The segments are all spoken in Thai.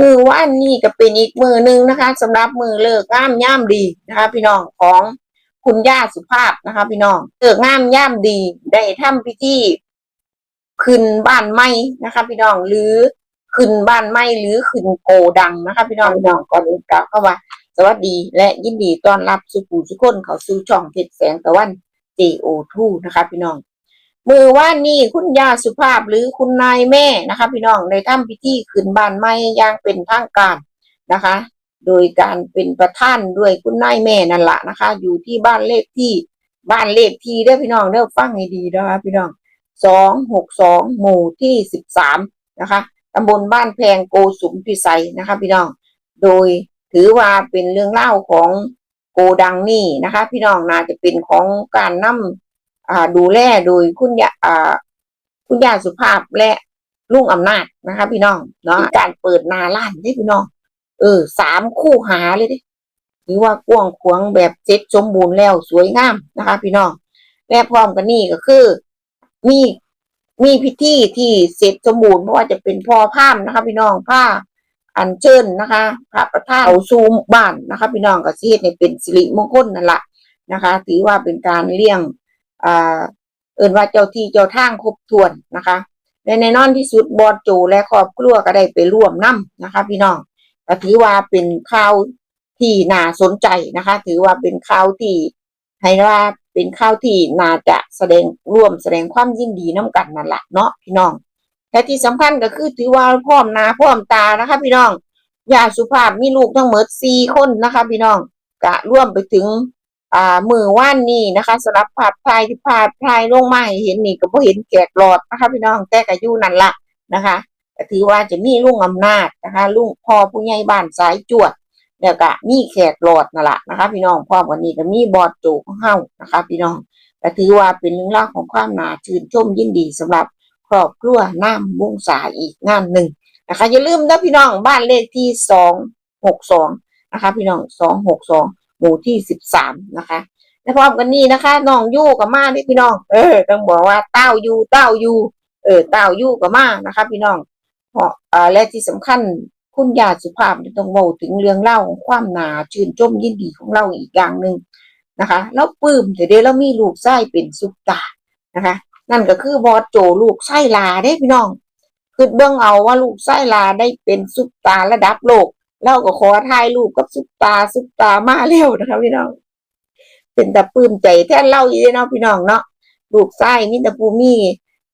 มือว่านนี่ก็เป็นอีกมือหนึ่งนะคะสำหรับมือเลิกง่ามย่ามดีนะคะ พี่น้องของคุณย่าสุภาพนะคะ พี่น้องเลิกง่ามย่ามดีได้ทำพิธีขึ้นบ้านไม้นะคะ พี่น้องหรือขึ้นบ้านไม้หรือขึ้นโกดังนะคะ พี่น้องพี่น้องก่อนอื่นกล่าวเข้าว่า สวัสดีและยินดีต้อนรับสุขุสุขคนเขาซื้อช่องเพชรแสงตะวัน JO2 นะคะ พี่น้อง มือว่านี่คุณยาสุภาพหรือคุณนายแม่นะคะ พี่น้องในทำพิธีขึ้นบ้านไม้อย่างเป็นทางการนะคะ โดยการเป็นประธานด้วยคุณนายแม่นั่นแหละนะคะ อยู่ที่บ้านเลขที่บ้านเลขที่เด้อพี่น้องเด้อฟังให้ดีนะคะพี่น้องสองหกสองหมู่ที่สิบสามนะคะตำบลบ้านแพงโกสุมพิสัยนะคะ พี่น้อง โดยถือว่าเป็นเรื่องเล่าของโกดังนี่นะคะ พี่น้องน่าจะเป็นของการนำอ่า ดูแลโดยคุณยาคุณยาสุภาพและลุงอำนาจนะคะ พี่น้องเนาะการเปิดนาล้านนี่พี่น้อง เออสามคู่หาเลยดิถือว่ากว้างขวางแบบเซ็ตสมบูรณ์แล้วสวยงามนะคะ พี่น้องและพร้อมกันนี่ก็คือมีมีพิธีที่เสร็จสมบูรณ์เพราะว่าจะเป็นพ่อผ้ามนะคะ พี่น้องผ้าอัญเชิญนะคะพระประธานเอาซูมบ้านนะคะ พี่น้องก็เฮ็ดให้เป็นสิริมงคลนั่นแหละนะคะ ถือว่าเป็นการเลี้ยง อ่าเอินว่าเจ้าที่เจ้าทางครบถ้วนนะคะและในนอนที่สุดบอดโจและครอบครัวก็ได้ไปร่วมนํนะคะ พี่น้องก็ถือว่าเป็นข่าวที่น่าสนใจนะคะ ถือว่าเป็นข่าวที่ให้ว่าเป็นข่าวที่น่าจะแสดงร่วมแสดงความยินดีน้กันนั่นแหละเนาะพี่น้องและที่สำคัญก็คือถือว่าพร้อมนาพร้อมตานะคะ พี่น้องยาสุภาพมีลูกทั้งหมดสี่คนนะคะ พี่น้องกะร่วมไปถึง อ่ามือว่านนี่นะคะสำหรับภาพถ่ายที่ภาพถ่ายลงมาให้เห็นนี่ก็บ่เห็นแกกหลอดนะคะพี่น้องแต่ก็อยู่นั่นละนะคะก็ถือว่าจะมีลุงอำนาจนะคะลุงพ่อผู้ใหญ่บ้านสายจวดแล้วก็มีแขกหลอดนั่นแหละนะคะ พี่น้องพร้อมกันนี้ก็มีบอดโจของเฮานะคะ พี่น้องก็ถือว่าเป็นเรื่องราวของความน่าชื่นชมยินดีสำหรับครอบครัวน้ำวงศาอีกงานหนึ่งนะคะอย่าลืมนะพี่น้องบ้านเลขที่สองหกสองนะคะ พี่น้องสองหกสอง หมู่ที่สิบสามนะคะและพร้อมกันนี้นะคะน้องยู่กับมาที่พี่น้อง เออ ต้องบอกว่าเต้ายูเต้ายูเออเต้ายู่กับมานะคะ พี่น้องเพราะอ่าและที่สำคัญคุณยาสุภาพต้องบอกถึงเรื่องเล่าของความหนาชื่นชมยินดีของเราอีกอย่างหนึ่งนะคะแล้วปลื้มแต่เดี๋ยวเรามีลูกไส้เป็นซุปตานะคะ นั่นก็คือบอสโจลูกไส้ลาได้พี่น้องคือเบื้องเอาว่าลูกไส้ลาได้เป็นซุปตาระดับโลก เราก็ขอถ่ายรูปกับซุปตาซุปตามาแล้วนะคะพี่น้อง เป็นต่ปลื้มใจแทนเล่าอีกเนาะพี่น้องเนาะลูกไส้มิตรภูมิ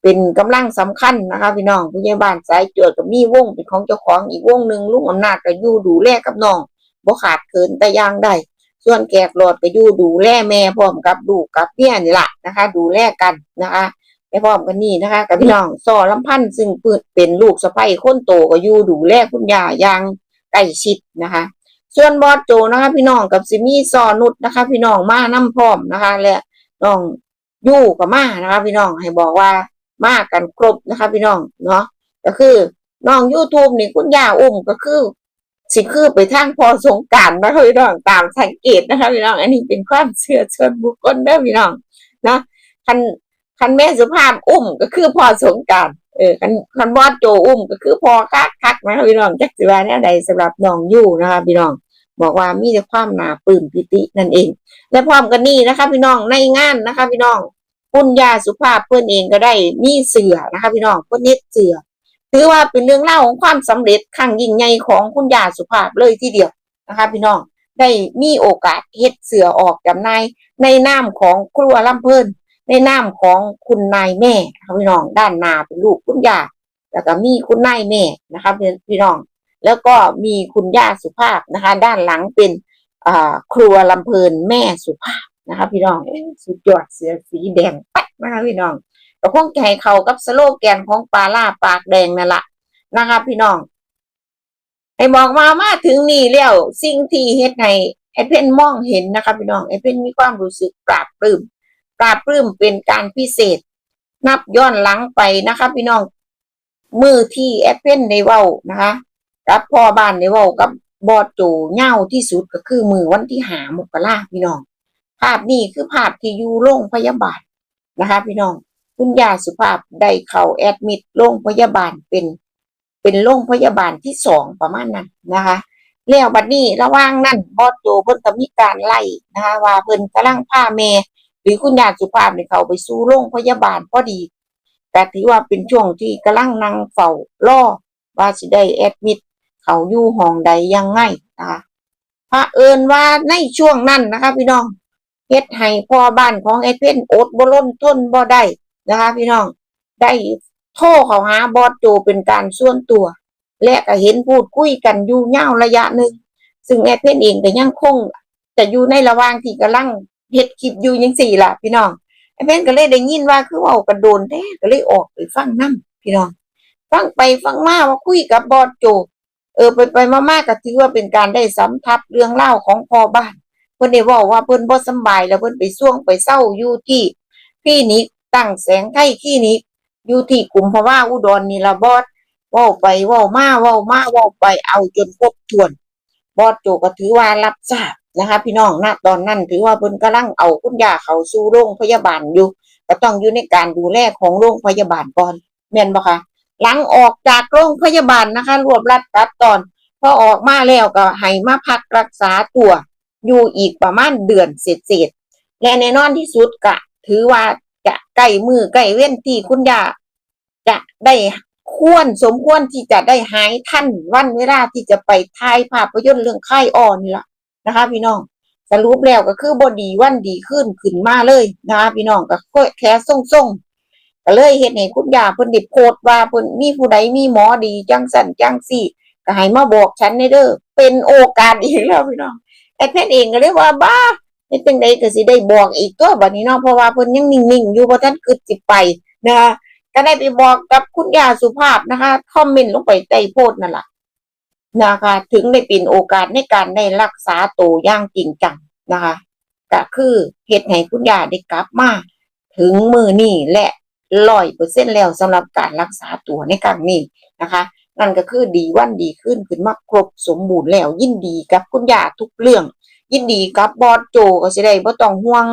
เป็นกำลังสำคัญนะคะ พี่น้องผู้ใหญ่บ้านสายจวดกับมีวงเป็นของเจ้าของอีกวงหนึ่งลุงอำนาจก็อยู่ดูแลกับน้องบ่ขาดเคินแต่ย่างใดส่วนแขกหลอดก็อยู่ดูแลแม่พร้อมกับลูกกับเพี่ยนี่แหละนะคะ ดูแลกันนะคะไปพร้อมกันนี่นะคะกับพี่น้องซอลำพันธ์ซึ่งเป็นลูกสะใภ้คนโตก็อยู่ดูแลคุณย่าอย่าง ใกล้ชิดนะคะ ส่วนบอสโจนะคะ พี่น้องกับซิมี่ซอนุดนะคะ พี่น้องมาน้ำพร้อมนะคะ และน้องยู่กับมานะคะ พี่น้องให้บอกว่ามากันครบนะคะ พี่น้องเนาะก็คือน้องยูทูบนี่คุณย่าอุ้มก็คือสิคือไปทางพอสงการนะคะพี่น้องตามสังเกตนะคะพี่น้องอันนี้เป็นความเชื่อส่วนบุคคลเด้อพี่น้องนะคันคันแม่สุภาพอุ้มก็คือพอสงการ เออคันคันบอสโจอุ้มก็คือพอคักคักนะคะพี่น้องจักสิว่าแนวใดสำหรับน้องยู่นะคะพี่น้อง บอกว่ามีแต่ความหนาปื้มปิตินั่นเอง และพร้อมกันนี้นะคะ พี่น้องในงานนะคะ พี่น้องคุณยาสุภาพเพื่อนเองก็ได้มีเสือนะคะ พี่น้องเพื่อนเน็ตเสือถือว่าเป็นเรื่องเล่าของความสำเร็จครั้งยิ่งใหญ่ของคุณยาสุภาพเลยทีเดียวนะคะ พี่น้องได้มีโอกาสเฮ็ดเสือออกจำนายในนามของครัวลำเพิ่น ในนามของคุณนายแม่พี่น้องด้านนาเป็นลูกคุณย่าแล้วก็มีคุณนายแม่นะคะพี่น้อง แล้วก็มีคุณย่าสุภาพนะคะ ด้านหลังเป็นครัวลำเพลินแม่สุภาพนะคะพี่น้องสุดยอดเสือสีแดงแป๊ดนะคะพี่น้องก็คงจะให้เขากับสโลแกนของปลาล่าปากแดงนั่นแหละนะคะพี่น้องให้บอกมามาถึงนี่แล้วสิ่งที่เฮ็ดให้ไอ้เพ่นมองเห็นนะคะพี่น้องไอ้เพ่นมีความรู้สึกปราบปลื้ม ปราบปลื้มเป็นการพิเศษ นับย้อนหลังไปนะคะพี่น้องมือที่แอปเปิลในเว้านะคะกับพ่อบ้านในเว้ากับบอดโจเง่าที่สุดก็คือมือวันที่หามกราพี่น้อง ภาพนี้คือภาพที่อยู่โรงพยาบาลนะคะ พี่น้องคุณยาสุภาพได้เข้าแอดมิดโรงพยาบาลเป็น เป็นโรงพยาบาลที่สองประมาณนั้นนะคะแล้วบัดนี้ระว่างนั้นบอสโจเพิ่นก็มีการไล่นะคะ ว่าเพิ่นกำลังพาแม่ หรือคุณยายสุภาพนี่เขาไปสู่โรงพยาบาลพอดีแต่ถือว่าเป็นช่วงที่กำลังนั่งเฝ้ารอว่าสิได้แอดมิดเขาอยู่ห้องใดยังไงนะคะพระเอิญว่าในช่วงนั้นนะคะ พี่น้องเฮ็ดให้พ่อบ้านของไอ้เพ่นอดบ่ล้นทนบ่ได้นะคะ พี่น้องได้โทรเขาหาบอสโจเป็นการส่วนตัว และก็เห็นพูดคุยกันอยู่ยาระยะหนึ่งซึ่งแอดเพนเองก็ยังคงจะอยู่ในระหว่างที่กำลัง เฮ็ดคลิปอยู่ยังสี่ล่ะพี่น้องแอดเพนก็เลยได้ยินว่าคือว่ากระโดนแท้ก็เลยออกไปฟังนํพี่น้อง ฟังไปฟังมาว่าคุยกับบอสโจ เออไปไปมาๆก็ถือว่าเป็นการได้สัมทับเรื่องเล่าของพ่อบ้าน เพิ่นได้เว้าว่าเพิ่นบ่สบายแล้วเพิ่นไปส่วงไปเศร้าอยู่ที่คลินิกตั้งแสงไทยคลินิกอยู่ที่กลุ่มภาวะอุดรนี่ละบอสว้าไปว้ามาว้ามาว้าไปเอาจนครบถ้วน บอสโจก็ถือว่ารับทราบ นะคะพี่น้องณตอนนั้นถือว่าเพิ่นกำลังเอาคุณยาเขาสู่โรงพยาบาลอยู่ก็ต้องอยู่ในการดูแลของโรงพยาบาลก่อนแม่นบ่คะหลังออกจากโรงพยาบาลนะคะ รวบรัดตัดตอนพอออกมาแล้วก็ให้มาพักรักษาตัว อยู่อีกประมาณเดือนเศษๆและแน่นอนที่สุดก็ถือว่าจะใกล้มือใกล้เว้นที่คุณยาจะได้ควรสมควรที่จะได้หายทันวันเวลาที่จะไปถ่ายภาพยนตร์เรื่องค่ายอ่อนนี่ละ นะคะ พี่น้องสรุปแล้วก็คือบอดีวันดีขึ้นขึ้นมาเลยนะคะพี่น้องก็แค่ส่งส่งๆก็เลยเฮ็ดให้คุณยาเพิ่นด้โพสต์ว่าเพิ่นมีผู้ใดมีหมอดีจังสั่นจังสี่ก็ให้มาบอกฉันในเด้อเป็นโอกาสอีกแล้วพี่น้องไอ้เพชรเองก็เลยกว่าบ้าเฮ็ดจังไดก็สิได้บอกอีกตัวบัดนี้เนาะเพราะว่าเพิ่นยังนิ่งๆอยู่บ่ทันคิดสิไปนะคะก็ได้ไปบอกกับคุณยาสุภาพนะคะคอมเมนต์ลงไปใต้โพสต์นั่นแหละ นะคะ ถึงได้เป็นโอกาสในการได้รักษาตัวอย่างจริงจังนะคะก็คือเหตุให้คุณยาได้กลับมาถึงมือนี่และร้อยเปอร์เซ็นแล้วสำหรับการรักษาตัวในครั้งนี้นะคะ นั่นก็คือดีวันดีขึ้นขึ้นมาครบสมบูรณ์แล้ว ยินดีกับคุณยาทุกเรื่อง ยินดีกับบอสโจก็สิได้บ่ต้องห่วง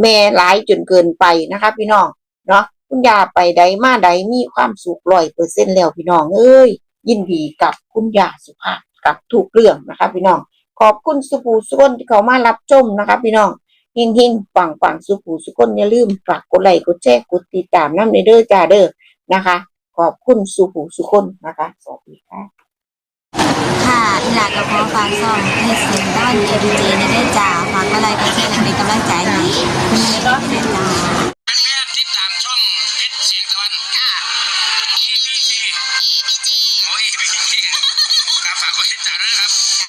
แม่หลายจนเกินไปนะคะ พี่น้องเนาะคุณยาไปใดมาใดมีความสุขร้อยเปอร์เซ็นแล้วพี่น้องเอ้ย ยินดีกับคุณยาสุภาพกับทุกเรื่องนะคะพี่น้อง ขอบคุณสุภูสุคนที่เขามารับชมนะคะพี่น้องหิงหิงปังปังสุภูสุคนอย่าลืมฝากกดไลค์กดแชร์กดติดตามน้ำในเด้อจ้าเด้อนะคะ ขอบคุณสุภูสุคนนะคะสวัสดีค่ะค่ะอีหลากระเพาะฟางซ่องให้เสียงด้านเอดีเจในได้จ่าฝากอะไรก็แช่ในกำลังใจให้คุณแม่ได้จ่า